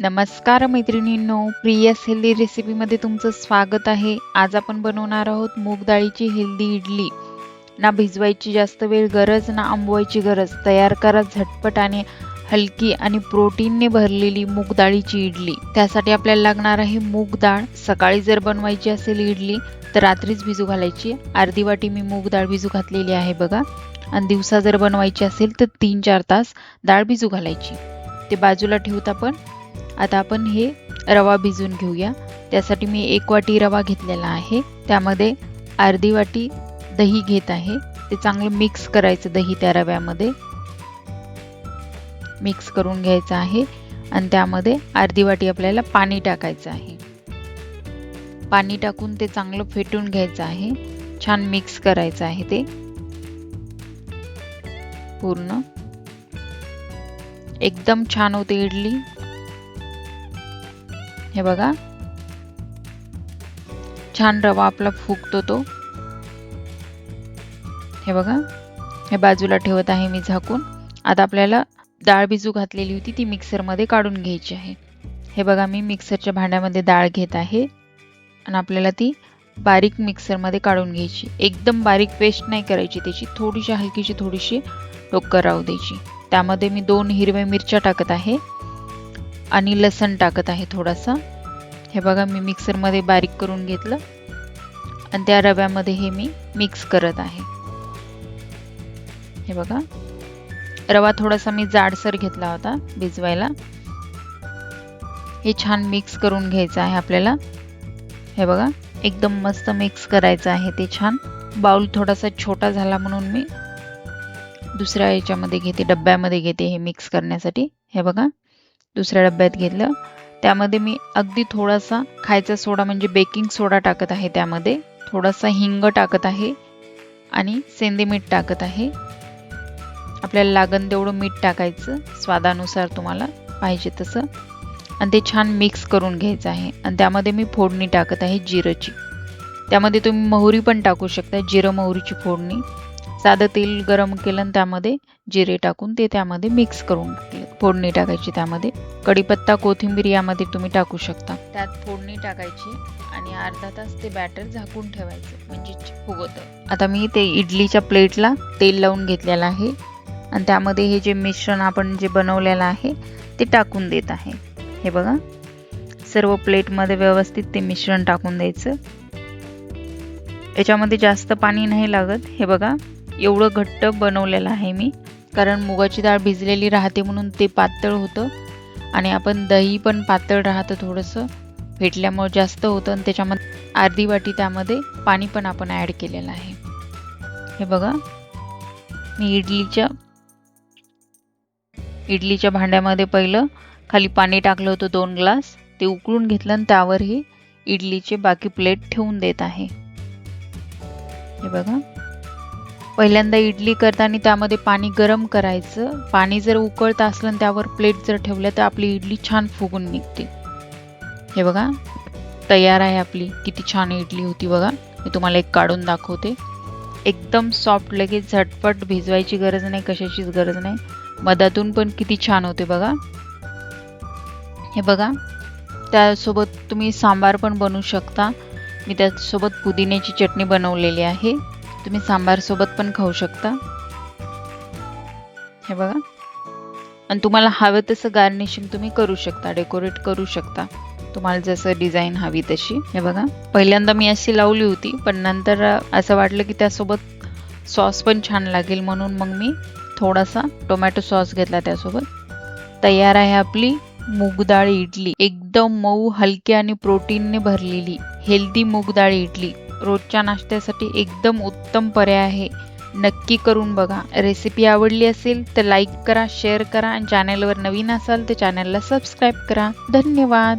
नमस्कार मैत्रिणींनो Prius healthy रेसिपीमध्ये तुमचं स्वागत आहे. आज आपण बनवणार आहोत मूग डाळीची हेल्दी इडली. ना भिजवायची जास्त वेळ गरज ना आंबवायची गरज. तयार करा झटपट आणि हलकी आणि प्रोटीनने भरलेली मूग डाळीची इडली. त्यासाठी आपल्याला लागणार आहे मूग डाळ. सकाळी जर बनवायची असेल इडली तर रात्रीच भिजू घालायची. अर्धी वाटी मी मूग डाळ भिजू घातलेली आहे बघा. आणि दिवसा जर बनवायची असेल तर तीन चार तास डाळ भिजू घालायची. ते बाजूला ठेवत आपण आता आपण हे रवा भिजून घेऊया. त्यासाठी मी एक वाटी रवा घेतलेला आहे. त्यामध्ये अर्धी वाटी दही घेत आहे. ते चांगलं मिक्स करायचं दही त्या रव्यामध्ये. मिक्स करून घ्यायचं आहे. आणि त्यामध्ये अर्धी वाटी आपल्याला पाणी टाकायचं आहे. पाणी टाकून ते चांगलं फेटून घ्यायचं आहे. छान मिक्स करायचं आहे ते. पूर्ण. एकदम छान होते इडली. हे बघा. छान रवा आपला फुगतो तो. हे बघा. हे बाजूला ठेवत आहे मी झाकून. आता आपल्याला डाळ भिजू घातलेली होती ती मिक्सरमध्ये काढून घ्यायची आहे. हे बघा मी मिक्सरच्या भांड्यामध्ये डाळ घेत आहे. आणि आपल्याला ती बारीक मिक्सरमध्ये काढून घ्यायची. एकदम बारीक पेस्ट नाही करायची त्याची. थोडीशी हलकीशी थोडीशी टोक्कर राहू द्यायची. त्यामध्ये मी दोन हिरव्या मिरच्या टाकत आहे. आणि लसण टाकत आहे थोडासा. हे बघा मी मिक्सरमध्ये बारीक करून घेतलं. आणि त्या रव्यामध्ये हे मी मिक्स करत आहे. हे बघा. रवा थोडासा मी जाडसर घेतला होता भिजवायला. हे छान मिक्स करून घ्यायचं आहे आपल्याला. हे बघा एकदम मस्त मिक्स करायचं आहे ते छान. बाउल थोडासा छोटा झाला म्हणून मी दुसऱ्या याच्यामध्ये घेते डब्यामध्ये घेते हे मिक्स करण्यासाठी. हे बघा. दुसऱ्या डब्यात घेतलं. त्यामध्ये मी अगदी थोडासा खायचा सोडा म्हणजे बेकिंग सोडा टाकत आहे त्यामध्ये. थोडासा हिंग टाकत आहे आणि सेंदी मीठ टाकत आहे. आपल्याला लागन तेवढं मीठ टाकायचं. स्वादानुसार तुम्हाला पाहिजे तसं. आणि ते छान मिक्स करून घ्यायचं आहे. आणि त्यामध्ये मी फोडणी टाकत आहे जिरंची. त्यामध्ये तुम्ही मोहरी पण टाकू शकता जिरं मोहरीची फोडणी. साधं तेल गरम केलं आणि त्यामध्ये जिरे टाकून ते त्यामध्ये मिक्स करून टाकले. फोडणी टाकायची त्यामध्ये. कढीपत्ता कोथिंबीर यामध्ये तुम्ही टाकू शकता. त्यात फोडणी टाकायची आणि अर्धा तास ते बॅटर झाकून ठेवायचं म्हणजे फुगवतं आता मी ते इडलीच्या प्लेटला तेल लावून घेतलेलं आहे. आणि त्यामध्ये हे जे मिश्रण आपण जे बनवलेलं आहे ते टाकून देत आहे. हे बघा. सर्व प्लेटमध्ये व्यवस्थित ते मिश्रण टाकून द्यायचं. याच्यामध्ये जास्त पाणी नाही लागत. हे बघा. एवढं घट्ट बनवलेलं आहे मी. कारण मुगाची डाळ भिजलेली राहते म्हणून ते पातळ होतं. आणि आपण दही पण पातळ राहतं थोडंसं. फेटल्यामुळे जास्त होतं आणि त्याच्यामध्ये अर्धी वाटी त्यामध्ये पाणी पण आपण ॲड केलेलं आहे. हे बघा. मी इडलीच्या इडलीच्या भांड्यामध्ये पहिलं खाली पाणी टाकलं होतं दोन ग्लास. ते उकळून घेतलं आणि त्यावरही इडलीचे बाकी प्लेट ठेवून देत आहे. हे बघा. पहिल्यांदा इडली करताना त्यामध्ये पाणी गरम करायचं. पाणी जर उकळत असलं आणि त्यावर प्लेट जर ठेवलं तर आपली इडली छान फुगून निघते. हे बघा तयार आहे आपली. किती छान इडली होती बघा. मी तुम्हाला एक काढून दाखवते. एकदम सॉफ्ट लगेच झटपट भिजवायची गरज नाही कशाचीच गरज नाही. मधातून पण किती छान होते बघा. हे बघा त्यासोबत तुम्ही सांबार पण बनवू शकता. मी त्यासोबत पुदिन्याची चटणी बनवलेली आहे. तुम्ही सांबारसोबत पण खाऊ शकता. हे बघा. आणि तुम्हाला हवं तसं गार्निशिंग तुम्ही करू शकता डेकोरेट करू शकता. तुम्हाला जसं डिझाईन हवी तशी. हे बघा. पहिल्यांदा मी अशी लावली होती पण नंतर असं वाटलं की त्यासोबत सॉस पण छान लागेल म्हणून मग मी थोडासा टोमॅटो सॉस घेतला त्यासोबत. तयार आहे आपली मूग डाळ इडली. एकदम मऊ हलकी आणि प्रोटीनने भरलेली हेल्दी मूग डाळ इडली. रोजच्या नाश्त्यासाठी एकदम उत्तम पर्याय आहे. नक्की करून बघा. रेसिपी आवडली असेल तर लाईक करा शेअर करा आणि चॅनलवर नवीन असाल तर चॅनलला सबस्क्राईब करा. धन्यवाद.